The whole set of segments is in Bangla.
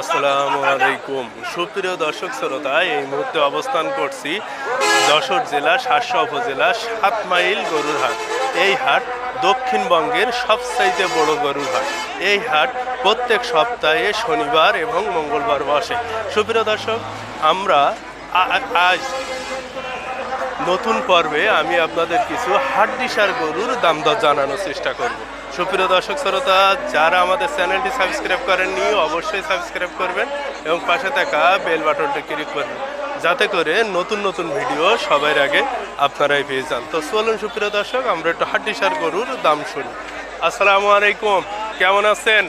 আসসালামু আলাইকুম। সুপ্রিয় দর্শক শ্রোতা, এই মুহূর্তে অবস্থান করছি যশোর জেলা শাসা উপজেলা, সাত মাইল গরুর হাট এই হাট দক্ষিণবঙ্গের সবচাইতে বড় গরুর হাট এই হাট প্রত্যেক সপ্তাহে শনিবার এবং মঙ্গলবার বসে। সুপ্রিয় দর্শক, আমরা আজ নতুন পর্বে আমি আপনাদের কিছু হাড্ডিসার গরুর দাম দর জানানোর চেষ্টা করব। সুপ্রিয় দর্শক শ্রোতা, যারা আমাদের চ্যানেলটি সাবস্ক্রাইব করেননি, অবশ্যই সাবস্ক্রাইব করবেন এবং পাশে থাকা বেল বাটনটি ক্লিক করবেন। যাতে করে নতুন নতুন ভিডিও সবার আগে আপনারাই পেয়ে যান। তো চলুন সুপ্রিয় দর্শক, আমরা একটু হাড্ডিসার গরুর দাম শুনি। আসসালামু আলাইকুম, কেমন আছেন?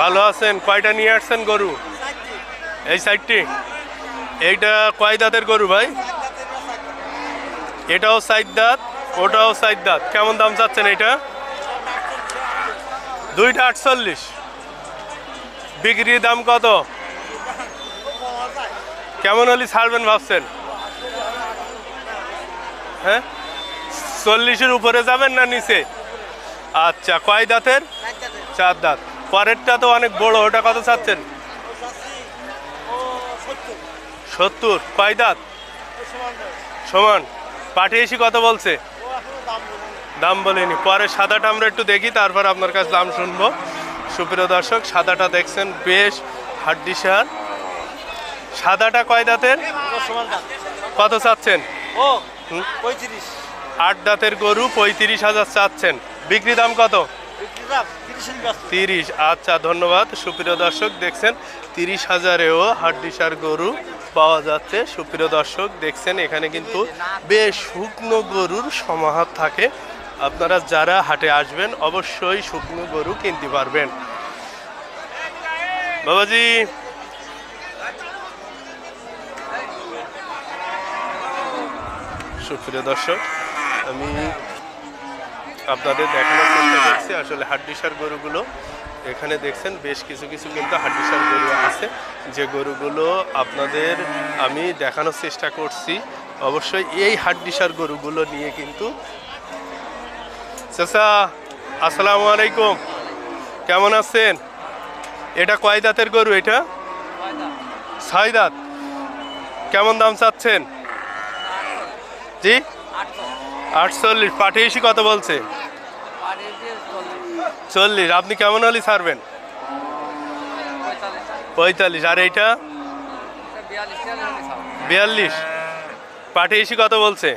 ভালো আছেন? কয়টা নিয়ে আসছেন গরু? এই সাইডটি? এইটা কয় দাঁতের গরু ভাই? এটাও সাইড দাঁত, ওটাও সাইড দাঁত। কেমন দাম চাচ্ছেন এটা দুইটা আটচল্লিশ। বিক্রির দাম কত? কেমন হলে ছাড়বেন ভাবছেন? হ্যাঁ? চল্লিশের উপরে যাবেন না নিচে? আচ্ছা কয় দাঁতের? চার দাঁত। পরেরটা তো অনেক বড়, ওটা কত চাচ্ছেন? সত্তর। কয় দাঁত? সমান। পাঠিয়েছি কত বলছে? দাম বলিনি। পরে সাদাটা আমরা একটু দেখি তারপর আপনার কাছে দাম শুনব। সুপ্রিয় দর্শক সাদাটা দেখছেন বেশ হাড্ডিসার সাদাটা কয় দাঁতের? কত চাচ্ছেন? আট দাঁতের গরু পঁয়ত্রিশ হাজার চাচ্ছেন। বিক্রি দাম কত? তিরিশ আচ্ছা ধন্যবাদ। সুপ্রিয় দর্শক দেখছেন তিরিশ হাজারেও হাড্ডিসার গরু পাওয়া যাচ্ছে। সুপ্রিয় দর্শক দেখছেন এখানে কিন্তু বেশ শুকনো গরুর সমাহার থাকে। আপনারা যারা হাটে আসবেন, অবশ্যই শুকনো গরু কিনতে পারবেন। বাবাজি। সুপ্রিয় দর্শক, আমি আপনাদের দেখানোর চেষ্টা করছি আসলে হাড্ডিসার গরুগুলো। এখানে দেখছেন, বেশ কিছু কিছু কিন্তু হাড্ডিসার গরু আছে। যে গরুগুলো আপনাদের আমি দেখানোর চেষ্টা করছি। অবশ্যই এই হাড্ডিসার গরুগুলো নিয়ে কিন্তু চাচা আসসালামু আলাইকুম। কেমন আছেন? এটা কয় দাঁতের গরু এটা? ছয় দাঁত। কেমন দাম চাচ্ছেন? জি? আটচল্লিশ। পাঠিয়েছি কত বলছে? চল্লিশ। আপনি কেমন হলে ছাড়বেন? পঁয়তাল্লিশ। আর এইটা? বিয়াল্লিশ। পাঠিয়েছি কত বলছে?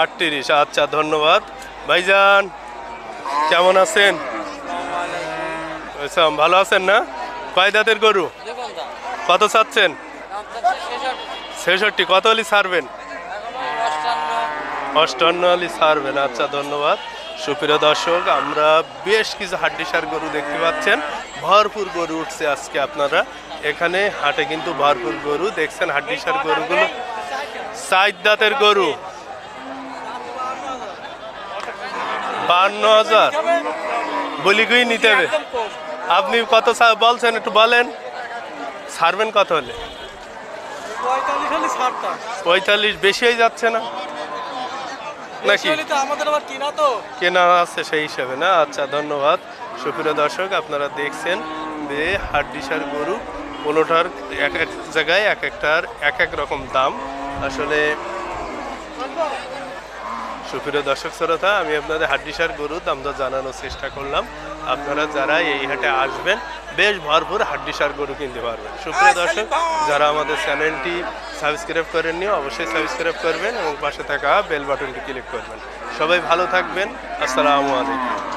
আটত্রিশ আচ্ছা ধন্যবাদ। ভাইজান, কেমন আছেন? ভালো আছেন না? কয় দাঁতের গরু? কত চাচ্ছেন? ছেষট্টি, কত হলে ছাড়বেন? অষ্টান্ন আলি ছাড়বেন আচ্ছা ধন্যবাদ। সুপ্রিয় দর্শক, আমরা বেশ কিছু হাড্ডিসার গরু দেখতে পাচ্ছেন। ভরপুর গরু উঠছে আজকে আপনারা। এখানে হাটে কিন্তু ভরপুর গরু। দেখছেন হাড্ডিসার গরুগুলো? সাইদ দাঁতের গরু। বান্ন হাজার। বলিগুই নিতে হবে। আপনি কত বলছেন একটু বলেন। ছাড়বেন কত হলে? পঁয়তাল্লিশ বেশি হয়ে যাচ্ছে না? নাকি? কিনা আছে সেই হিসাবে না? আচ্ছা ধন্যবাদ। সুপ্রিয় দর্শক আপনারা দেখছেন যে হাড্ডিসার গরু কোনোটার এক এক জায়গায় এক একটার এক এক রকম দাম। আসলে সুপ্রিয় দর্শক শ্রোতা, আমি আপনাদের হাড্ডিসার গরু দাম দর জানানোর চেষ্টা করলাম। আপনারা যারা এই হাটে আসবেন, বেশ ভরপুর হাড্ডিসার গরু কিনতে পারবেন। সুপ্রিয় দর্শক, যারা আমাদের চ্যানেলটি সাবস্ক্রাইব করেননি, অবশ্যই সাবস্ক্রাইব করবেন এবং পাশে থাকা বেল বাটনটি ক্লিক করবেন। সবাই ভালো থাকবেন। আসসালামু আলাইকুম।